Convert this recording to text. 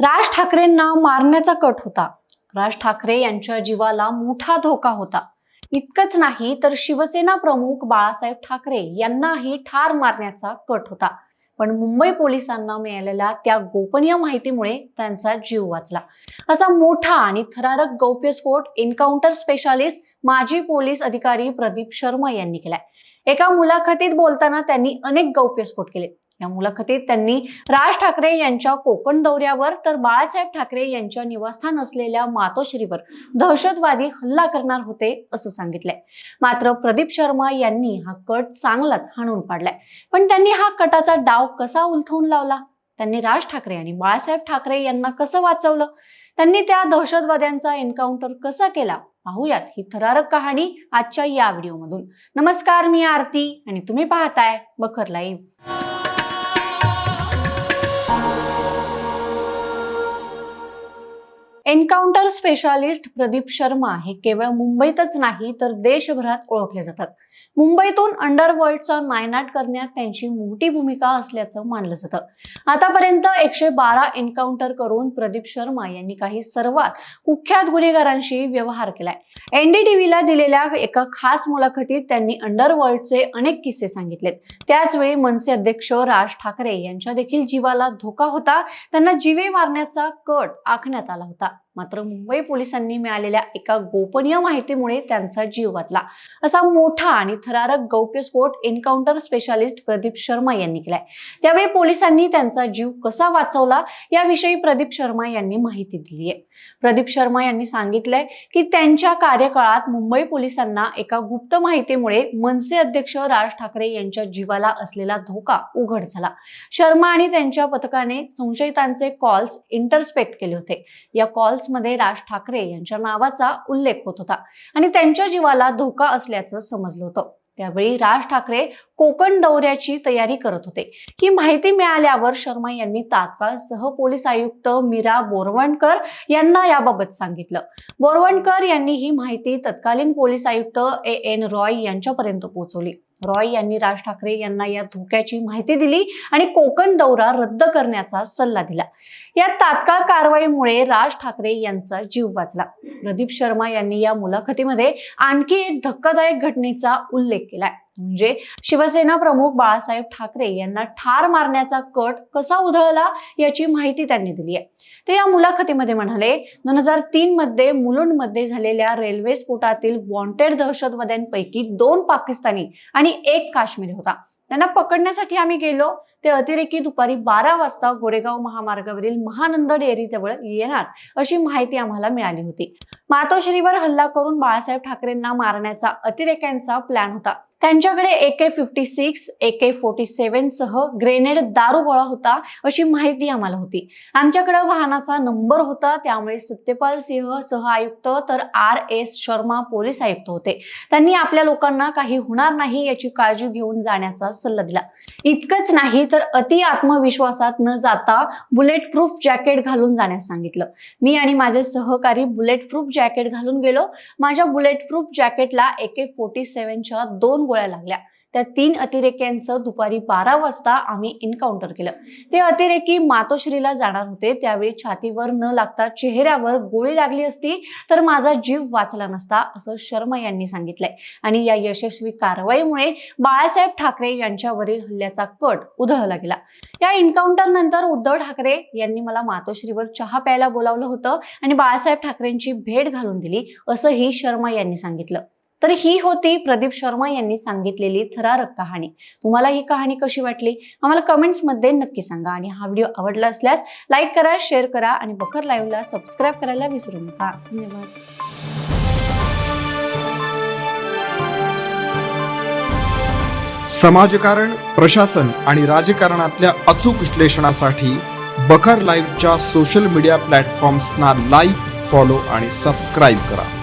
राज ठाकरेंना मारण्याचा कट होता. राज ठाकरे यांच्या जीवाला मोठा धोका होता. इतकंच नाही तर शिवसेना प्रमुख बाळासाहेब ठाकरे यांनाही ठार मारण्याचा कट होता. पण मुंबई पोलिसांना मिळालेल्या त्या गोपनीय माहितीमुळे त्यांचा जीव वाचला. असा मोठा आणि थरारक गौप्यस्फोट एन्काउंटर स्पेशालिस्ट माजी पोलीस अधिकारी प्रदीप शर्मा यांनी केलाय. एका मुलाखतीत बोलताना त्यांनी अनेक गौप्यस्फोट केले. या मुलाखतीत त्यांनी राज ठाकरे यांच्या कोकण दौऱ्यावर तर बाळासाहेब ठाकरे यांच्या निवासस्थान असलेल्या मातोश्रीवर दहशतवादी हल्ला करणार होते असं सांगितलंय. मात्र प्रदीप शर्मा यांनी हा कट चांगलाच हाणून पाडलाय. पण त्यांनी हा कटाचा डाव कसा उलथवून लावला? त्यांनी राज ठाकरे आणि बाळासाहेब ठाकरे यांना कसं वाचवलं? त्यांनी त्या दहशतवाद्यांचा एन्काउंटर कसा केला? पाहूयात ही थरारक कहाणी आजच्या या व्हिडिओमधून. नमस्कार मी आरती आणि तुम्ही पाहताय Bakhar live. Encounter specialist Pradeep Sharma हे केवळ मुंबईतच नाही तर देशभरात ओळखले जातात. मुंबईतून अंडरवर्ल्डचा नायनाट करण्यात त्यांची मोठी भूमिका असल्याचं मानलं जातं. आतापर्यंत एकशे बारा एन्काउंटर करून प्रदीप शर्मा यांनी काही सर्वात कुख्यात गुन्हेगारांशी व्यवहार केलाय. एनडीटीव्हीला दिलेल्या एका खास मुलाखतीत त्यांनी अंडरवर्ल्डचे अनेक किस्से सांगितलेत. त्याचवेळी मनसे अध्यक्ष राज ठाकरे यांच्या देखील जीवाला धोका होता. त्यांना जीवे मारण्याचा कट आखण्यात आला होता. मात्र मुंबई पोलिसांनी मिळालेल्या एका गोपनीय माहितीमुळे त्यांचा जीव वाचला. असा मोठा आणि थरारक गौप्यस्फोट एन्काउंटर स्पेशालिस्ट प्रदीप शर्मा यांनी केलाय. त्यावेळी पोलिसांनी त्यांचा जीव कसा वाचवला याविषयी प्रदीप शर्मा यांनी माहिती दिली आहे. प्रदीप शर्मा यांनी सांगितलंय की त्यांच्या कार्यकाळात मुंबई पोलिसांना एका गुप्त माहितीमुळे मनसे अध्यक्ष राज ठाकरे यांच्या जीवाला असलेला धोका उघड झाला. शर्मा आणि त्यांच्या पथकाने संशयितांचे कॉल्स इंटरस्पेक्ट केले होते. या कॉल्स मध्ये राज ठाकरे यांच्या नावाचा उल्लेख होत होता आणि त्यांच्या जीवाला धोका असल्याचं समजलं होतं. त्यावेळी राज ठाकरे कोकण दौऱ्याची तयारी करत होते. ही माहिती मिळाल्यावर शर्मा यांनी तात्काळ सह पोलीस आयुक्त मीरा बोरवणकर यांना याबाबत सांगितलं. बोरवणकर यांनी ही माहिती तत्कालीन पोलीस आयुक्त ए एन रॉय यांच्यापर्यंत पोहोचवली. रॉय यांनी राज ठाकरे यांना या धोक्याची माहिती दिली आणि कोकण दौरा रद्द करण्याचा सल्ला दिला. या तात्काळ कारवाईमुळे राज ठाकरे यांचा जीव वाचला. प्रदीप शर्मा यांनी या मुलाखतीमध्ये आणखी एक धक्कादायक घटनेचा उल्लेख केलाय. म्हणजे शिवसेना प्रमुख बाळासाहेब ठाकरे यांना ठार मारण्याचा कट कसा उधळला याची माहिती त्यांनी दिली आहे. ते या मुलाखतीमध्ये म्हणाले दोन हजार तीन मध्ये मुलुंडमध्ये झालेल्या रेल्वे स्फोटातील वॉन्टेड दहशतवाद्यांपैकी दोन पाकिस्तानी आणि एक काश्मीरी होता. त्यांना पकडण्यासाठी आम्ही गेलो. ते अतिरेकी दुपारी बारा वाजता गोरेगाव महामार्गावरील महानंद डेअरीजवळ येणार अशी माहिती आम्हाला मिळाली होती. मातोश्रीवर हल्ला करून बाळासाहेब ठाकरेंना मारण्याचा अतिरेक्यांचा प्लॅन होता. त्यांच्याकडे A K fifty six A K forty seven सह ग्रेनेड दारू गोळा होता अशी माहिती आम्हाला होती. आमच्याकडे वाहनाचा नंबर होता त्यामुळे सत्यपाल सिंह सह आयुक्त तर आर एस शर्मा पोलीस आयुक्त होते. त्यांनी आपल्या लोकांना काही होणार नाही याची काळजी घेऊन जाण्याचा सल्ला दिला. इतकंच नाही तर अति आत्मविश्वासात न जाता बुलेट प्रूफ जॅकेट घालून जाण्यास सांगितलं. मी आणि माझे सहकारी बुलेट प्रूफ जॅकेट घालून गेलो. माझ्या बुलेट प्रूफ जॅकेटला ए के फोर्टी सेव्हनच्या दोन गोळ्या लागल्या. त्या तीन अतिरेक्यांचं दुपारी बारा वाजता आम्ही एन्काउंटर केलं. ते अतिरेकी मातोश्रीला जाणार होते. त्यावेळी छातीवर न लागता चेहऱ्यावर गोळी लागली असती तर माझा जीव वाचला नसता असं शर्मा यांनी सांगितलंय. आणि या यशस्वी कारवाईमुळे बाळासाहेब ठाकरे यांच्यावरील हल्ल्याचा कट उधळला गेला. या एन्काउंटर नंतर उद्धव ठाकरे यांनी मला मातोश्रीवर चहा प्यायला बोलावलं होतं आणि बाळासाहेब ठाकरेंची भेट घालून दिली असंही शर्मा यांनी सांगितलं. तर ही होती प्रदीप शर्मा यांनी सांगितलेली थरारक कहाणी. तुम्हाला ही कहाणी कशी वाटली? आम्हाला कमेंट्समध्ये नक्की सांगा आणि हा व्हिडिओ आवडला असल्यास लाईक करा शेअर करा आणि बखर लाईव्हला सबस्क्राईब करायला विसरू नका. धन्यवाद. समाजकारण प्रशासन आणि राजकारणातल्या अचूक विश्लेषणासाठी बखर लाईव्हच्या सोशल मीडिया प्लॅटफॉर्म्सना लाईक फॉलो आणि सबस्क्राईब करा.